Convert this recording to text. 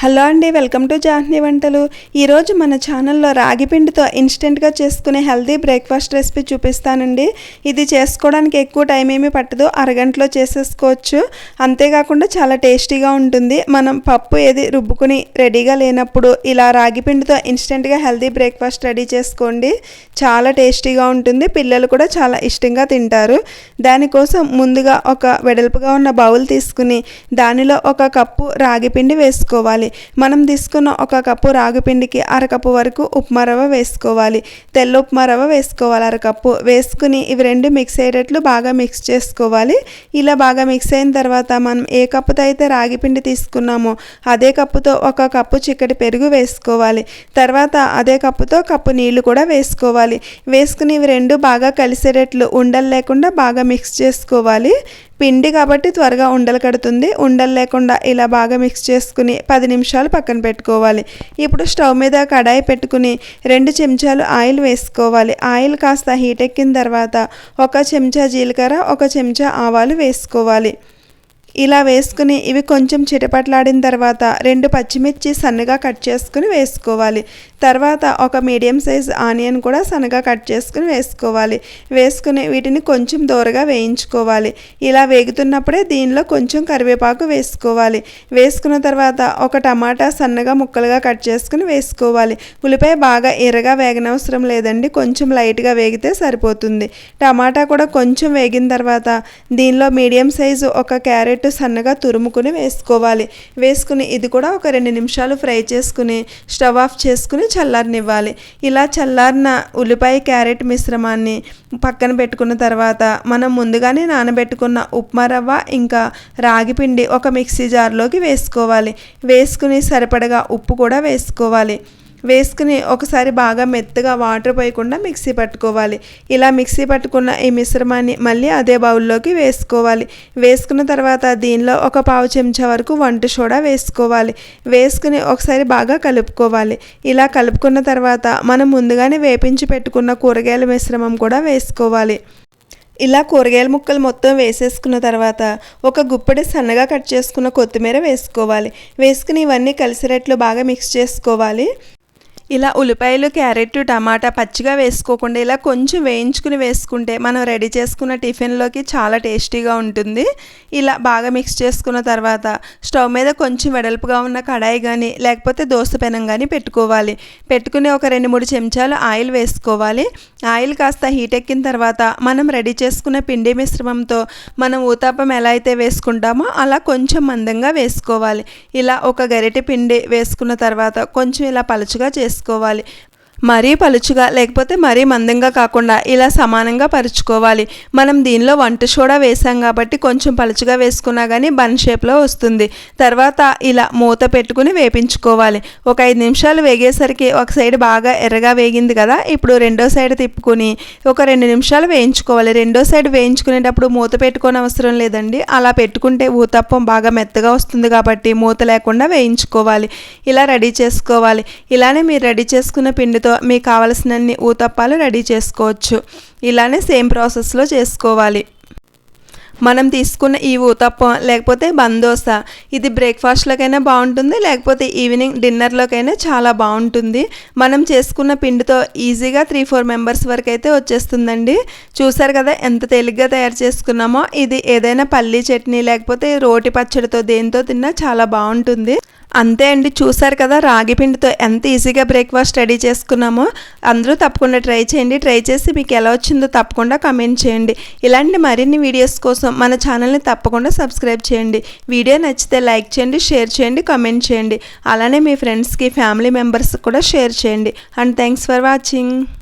Hello అండి welcome to జాహ్నీ వంటలు. ఈరోజు మన ఛానల్లో రాగి పిండితో ఇన్స్టెంట్గా చేసుకునే హెల్దీ బ్రేక్ఫాస్ట్ రెసిపీ చూపిస్తానండి. ఇది చేసుకోవడానికి ఎక్కువ టైం ఏమీ పట్టదు అరగంటలో చేసేసుకోవచ్చు. అంతేకాకుండా చాలా టేస్టీగా ఉంటుంది. మనం పప్పు ఏది రుబ్బుకుని రెడీగా లేనప్పుడు ఇలా రాగి పిండితో ఇన్స్టెంట్గా హెల్దీ బ్రేక్ఫాస్ట్ రెడీ చేసుకోండి. చాలా టేస్టీగా ఉంటుంది. పిల్లలు కూడా చాలా ఇష్టంగా తింటారు. దానికోసం ముందుగా ఒక వెడల్పుగా ఉన్న బౌల్ తీసుకుని దానిలో ఒక కప్పు రాగి పిండి వేసుకోవాలి. మనం తీసుకున్న ఒక కప్పు రాగిపిండికి అరకప్పు వరకు ఉప్మా రవ్వ వేసుకోవాలి. తెల్ల ఉప్మా రవ్వ వేసుకోవాలి అరకప్పు. వేసుకుని ఇవి రెండు మిక్స్ అయ్యేటట్లు బాగా మిక్స్ చేసుకోవాలి. ఇలా బాగా మిక్స్ అయిన తర్వాత మనం ఏ కప్పుతో అయితే రాగిపిండి తీసుకున్నామో అదే కప్పుతో ఒక కప్పు చిక్కటి పెరుగు వేసుకోవాలి. తర్వాత అదే కప్పుతో కప్పు నీళ్ళు కూడా వేసుకోవాలి. వేసుకుని ఇవి రెండు బాగా కలిసేటట్లు ఉండలు లేకుండా బాగా మిక్స్ చేసుకోవాలి. పిండి కాబట్టి త్వరగా ఉండలు కడుతుంది. ఉండలు లేకుండా ఇలా బాగా మిక్స్ చేసుకుని పది నిమిషాలు పక్కన పెట్టుకోవాలి. ఇప్పుడు స్టవ్ మీద కడాయి పెట్టుకుని రెండు చెంచాలు ఆయిల్ వేసుకోవాలి. ఆయిల్ కాస్త హీట్ ఎక్కిన తర్వాత ఒక చెంచా జీలకర్ర ఒక చెంచా ఆవాలు వేసుకోవాలి. ఇలా వేసుకుని ఇవి కొంచెం చిటపట్లాడిన తర్వాత రెండు పచ్చిమిర్చి సన్నగా కట్ చేసుకుని వేసుకోవాలి. తర్వాత ఒక మీడియం సైజ్ ఆనియన్ కూడా సన్నగా కట్ చేసుకుని వేసుకోవాలి. వేసుకుని వీటిని కొంచెం దూరగా వేయించుకోవాలి. ఇలా వేగుతున్నప్పుడే దీనిలో కొంచెం కరివేపాకు వేసుకోవాలి. వేసుకున్న తర్వాత ఒక టమాటా సన్నగా ముక్కలుగా కట్ చేసుకుని వేసుకోవాలి. ఉల్లిపాయ బాగా ఎర్రగా వేగనవసరం లేదండి. కొంచెం లైట్గా వేగితే సరిపోతుంది. టమాటా కూడా కొంచెం వేగిన తర్వాత దీనిలో మీడియం సైజు ఒక క్యారెట్ సన్నగా తురుముకుని వేసుకోవాలి. వేసుకుని ఇది కూడా ఒక రెండు నిమిషాలు ఫ్రై చేసుకుని స్టవ్ ఆఫ్ చేసుకుని చల్లారనివ్వాలి. ఇలా చల్లారిన ఉల్లిపాయ క్యారెట్ మిశ్రమాన్ని పక్కన పెట్టుకున్న తర్వాత మనం ముందుగానే నానబెట్టుకున్న ఉప్మా రవ్వ ఇంకా రాగి పిండి ఒక మిక్సీ జార్లోకి వేసుకోవాలి. వేసుకుని సరిపడగా ఉప్పు కూడా వేసుకోవాలి. వేసుకుని ఒకసారి బాగా మెత్తగా వాటర్ పోయకుండా మిక్సీ పట్టుకోవాలి. ఇలా మిక్సీ పట్టుకున్న ఈ మిశ్రమాన్ని మళ్ళీ అదే బౌల్లోకి వేసుకోవాలి. వేసుకున్న తర్వాత దీనిలో ఒక పావు చెంచా వరకు వంట సోడా వేసుకోవాలి. వేసుకుని ఒకసారి బాగా కలుపుకోవాలి. ఇలా కలుపుకున్న తర్వాత మనం ముందుగానే వేపించి పెట్టుకున్న కూరగాయల మిశ్రమం కూడా వేసుకోవాలి. ఇలా కూరగాయల ముక్కలు మొత్తం వేసేసుకున్న తర్వాత ఒక గుప్పడి సన్నగా కట్ చేసుకున్న కొత్తిమీర వేసుకోవాలి. వేసుకుని ఇవన్నీ కలిసినట్లు బాగా మిక్స్ చేసుకోవాలి. ఇలా ఉల్లిపాయలు క్యారెట్ టమాటా పచ్చిగా వేసుకోకుండా ఇలా కొంచెం వేయించుకుని వేసుకుంటే మనం రెడీ చేసుకున్న టిఫిన్లోకి చాలా టేస్టీగా ఉంటుంది. ఇలా బాగా మిక్స్ చేసుకున్న తర్వాత స్టవ్ మీద కొంచెం వెడల్పుగా ఉన్న కడాయి కానీ లేకపోతే దోశ పెనం కానీ పెట్టుకోవాలి. పెట్టుకుని ఒక రెండు మూడు చెంచాలు ఆయిల్ వేసుకోవాలి. ఆయిల్ కాస్త హీట్ ఎక్కిన తర్వాత మనం రెడీ చేసుకున్న పిండి మిశ్రమంతో మనం ఊతాపం ఎలా అయితే వేసుకుంటామో అలా కొంచెం మందంగా వేసుకోవాలి. ఇలా ఒక గరిటె పిండి వేసుకున్న తర్వాత కొంచెం ఇలా పలుచుగా చేసుకోవాలి చేసుకోవాలి. మరీ పలుచుగా లేకపోతే మరీ మందంగా కాకుండా ఇలా సమానంగా పరుచుకోవాలి. మనం దీనిలో వంట సోడా వేసాం కాబట్టి కొంచెం పలుచుగా వేసుకున్నా కానీ బన్ షేప్లో వస్తుంది. తర్వాత ఇలా మూత పెట్టుకుని వేపించుకోవాలి. ఒక ఐదు నిమిషాలు వేగేసరికి ఒక సైడ్ బాగా ఎర్రగా వేగింది కదా ఇప్పుడు రెండో సైడ్ తిప్పుకొని ఒక రెండు నిమిషాలు వేయించుకోవాలి. రెండో సైడ్ వేయించుకునేటప్పుడు మూత పెట్టుకోని అవసరం లేదండి. అలా పెట్టుకుంటే ఊతప్పం బాగా మెత్తగా వస్తుంది కాబట్టి మూత లేకుండా వేయించుకోవాలి. ఇలా రెడీ చేసుకోవాలి. ఇలానే మీరు రెడీ చేసుకున్న పిండితో వీటితో మీకు కావలసినన్ని ఊతప్పాలు రెడీ చేసుకోవచ్చు. ఇలానే సేమ్ ప్రాసెస్లో చేసుకోవాలి. మనం తీసుకున్న ఈ ఊతప్పం లేకపోతే బందోస ఇది బ్రేక్ఫాస్ట్లోకైనా బాగుంటుంది లేకపోతే ఈవినింగ్ డిన్నర్లోకైనా చాలా బాగుంటుంది. మనం చేసుకున్న పిండితో ఈజీగా త్రీ ఫోర్ మెంబర్స్ వరకు అయితే వచ్చేస్తుందండి. చూసారు కదా ఎంత తేలిగ్గా తయారు చేసుకున్నామో. ఇది ఏదైనా పల్లీ చట్నీ లేకపోతే రోటి పచ్చడితో దేంతో తిన్నా చాలా బాగుంటుంది. అంతే అండి చూసారు కదా రాగి పిండితో ఎంత ఈజీగా బ్రేక్ఫాస్ట్ రెడీ చేసుకున్నామో అందరూ తప్పకుండా ట్రై చేయండి. ట్రై చేసి మీకు ఎలా వచ్చిందో తప్పకుండా కమెంట్ చేయండి. ఇలాంటి మరిన్ని వీడియోస్ కోసం మన ఛానల్ని తప్పకుండా సబ్స్క్రైబ్ చేయండి. వీడియో నచ్చితే లైక్ చేయండి షేర్ చేయండి కమెంట్ చేయండి. అలానే మీ ఫ్రెండ్స్కి ఫ్యామిలీ మెంబర్స్కి కూడా షేర్ చేయండి. And thanks for watching.